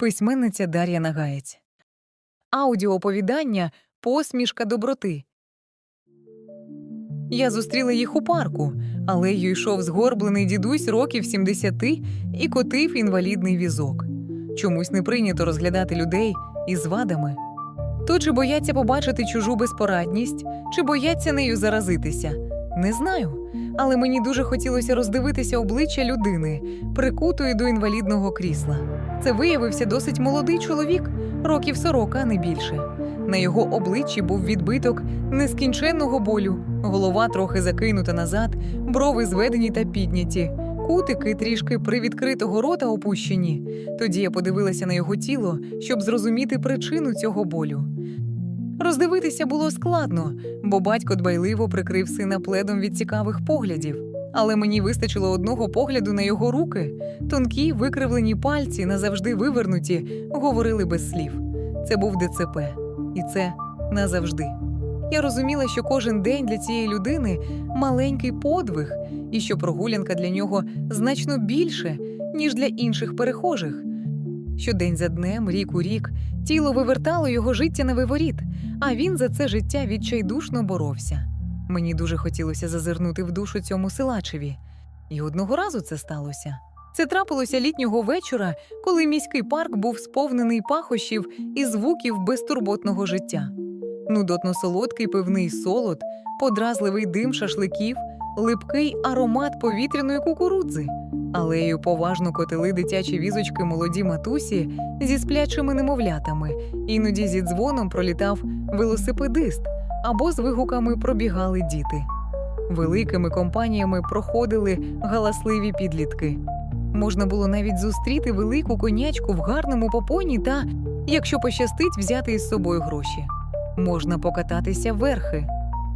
Письменниця Дар'я Нагаєць. Аудіооповідання Посмішка доброти. Я зустріла їх у парку. Алею йшов згорблений дідусь років 70 і котив інвалідний візок. Чомусь не прийнято розглядати людей із вадами. То чи бояться побачити чужу безпорадність, чи бояться нею заразитися? Не знаю. Але мені дуже хотілося роздивитися обличчя людини, прикутої до інвалідного крісла. Це виявився досить молодий чоловік, років 40, а не більше. На його обличчі був відбиток нескінченного болю, голова трохи закинута назад, брови зведені та підняті, кутики трішки привідкритого рота опущені. Тоді я подивилася на його тіло, щоб зрозуміти причину цього болю. Роздивитися було складно, бо батько дбайливо прикрив сина пледом від цікавих поглядів. Але мені вистачило одного погляду на його руки. Тонкі, викривлені пальці, назавжди вивернуті, говорили без слів. Це був ДЦП, і це назавжди. Я розуміла, що кожен день для цієї людини маленький подвиг, і що прогулянка для нього значно більше, ніж для інших перехожих. Щодень за днем, рік у рік, тіло вивертало його життя на виворіт, а він за це життя відчайдушно боровся. Мені дуже хотілося зазирнути в душу цьому силачеві. І одного разу це сталося. Це трапилося літнього вечора, коли міський парк був сповнений пахощів і звуків безтурботного життя. Нудотно солодкий пивний солод, подразливий дим шашликів, липкий аромат повітряної кукурудзи. Алею поважно котили дитячі візочки молоді матусі зі сплячими немовлятами, іноді зі дзвоном пролітав велосипедист або з вигуками пробігали діти. Великими компаніями проходили галасливі підлітки. Можна було навіть зустріти велику конячку в гарному попоні та, якщо пощастить, взяти із собою гроші. Можна покататися верхи.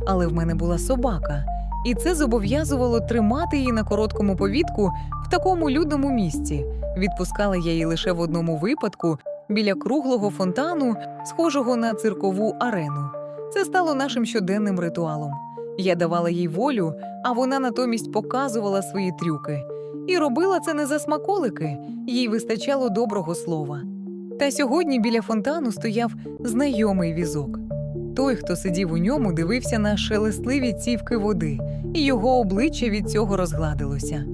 Але в мене була собака, і це зобов'язувало тримати її на короткому повідку в такому людному місці. Відпускала я її лише в одному випадку біля круглого фонтану, схожого на циркову арену. Це стало нашим щоденним ритуалом. Я давала їй волю, а вона натомість показувала свої трюки. І робила це не за смаколики, їй вистачало доброго слова. Та сьогодні біля фонтану стояв знайомий візок. Той, хто сидів у ньому, дивився на шелестливі цівки води, і його обличчя від цього розгладилося.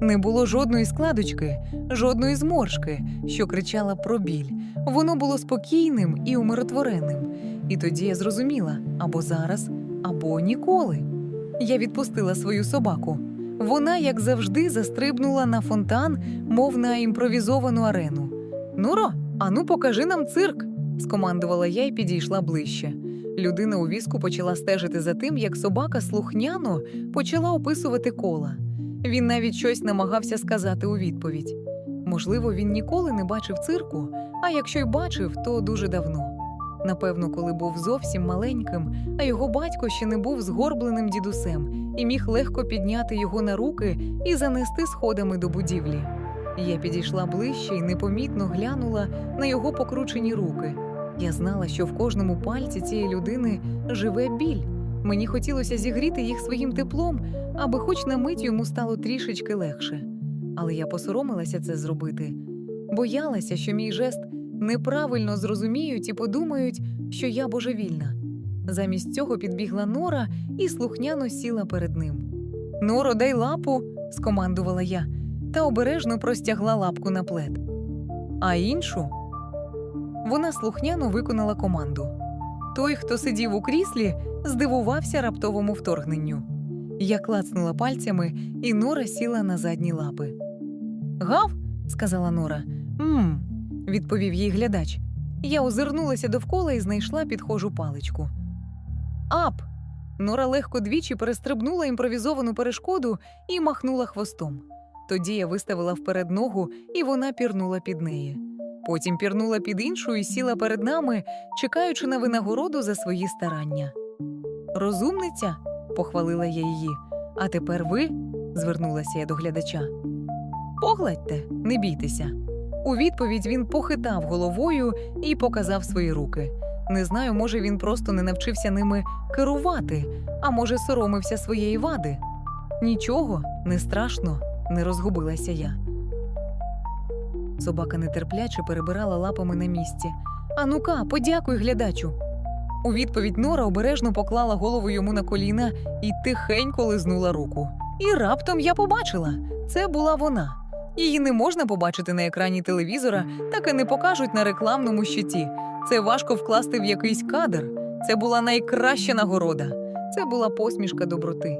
Не було жодної складочки, жодної зморшки, що кричала про біль. Воно було спокійним і умиротвореним. І тоді я зрозуміла або зараз, або ніколи. Я відпустила свою собаку. Вона, як завжди, застрибнула на фонтан, мов на імпровізовану арену. Нуро, ану покажи нам цирк, скомандувала я і підійшла ближче. Людина у візку почала стежити за тим, як собака слухняно почала описувати кола. Він навіть щось намагався сказати у відповідь. Можливо, він ніколи не бачив цирку, а якщо й бачив, то дуже давно. Напевно, коли був зовсім маленьким, а його батько ще не був згорбленим дідусем і міг легко підняти його на руки і занести сходами до будівлі. Я підійшла ближче і непомітно глянула на його покручені руки. Я знала, що в кожному пальці цієї людини живе біль. Мені хотілося зігріти їх своїм теплом, аби хоч на мить йому стало трішечки легше. Але я посоромилася це зробити. Боялася, що мій жест неправильно зрозуміють і подумають, що я божевільна. Замість цього підбігла Нора і слухняно сіла перед ним. Норо, дай лапу, скомандувала я, та обережно простягла лапку на плед. А іншу вона слухняно виконала команду. Той, хто сидів у кріслі, здивувався раптовому вторгненню. Я клацнула пальцями, і Нора сіла на задні лапи. Гав, сказала Нора. Мм, відповів їй глядач. Я озирнулася довкола і знайшла підхожу паличку. Ап! Нора легко двічі перестрибнула імпровізовану перешкоду і махнула хвостом. Тоді я виставила вперед ногу, і вона пірнула під неї. Потім пірнула під іншу і сіла перед нами, чекаючи на винагороду за свої старання. Розумниця, похвалила я її. А тепер ви, звернулася я до глядача. Погладьте, не бійтеся. У відповідь він похитав головою і показав свої руки. Не знаю, може він просто не навчився ними керувати, а може соромився своєї вади. Нічого, не страшно, не розгубилася я. Собака нетерпляче перебирала лапами на місці. Анука, подякуй глядачу. У відповідь Нора обережно поклала голову йому на коліна і тихенько лизнула руку. І раптом я побачила це була вона. Її не можна побачити на екрані телевізора, так і не покажуть на рекламному щиті. Це важко вкласти в якийсь кадр. Це була найкраща нагорода. Це була посмішка доброти.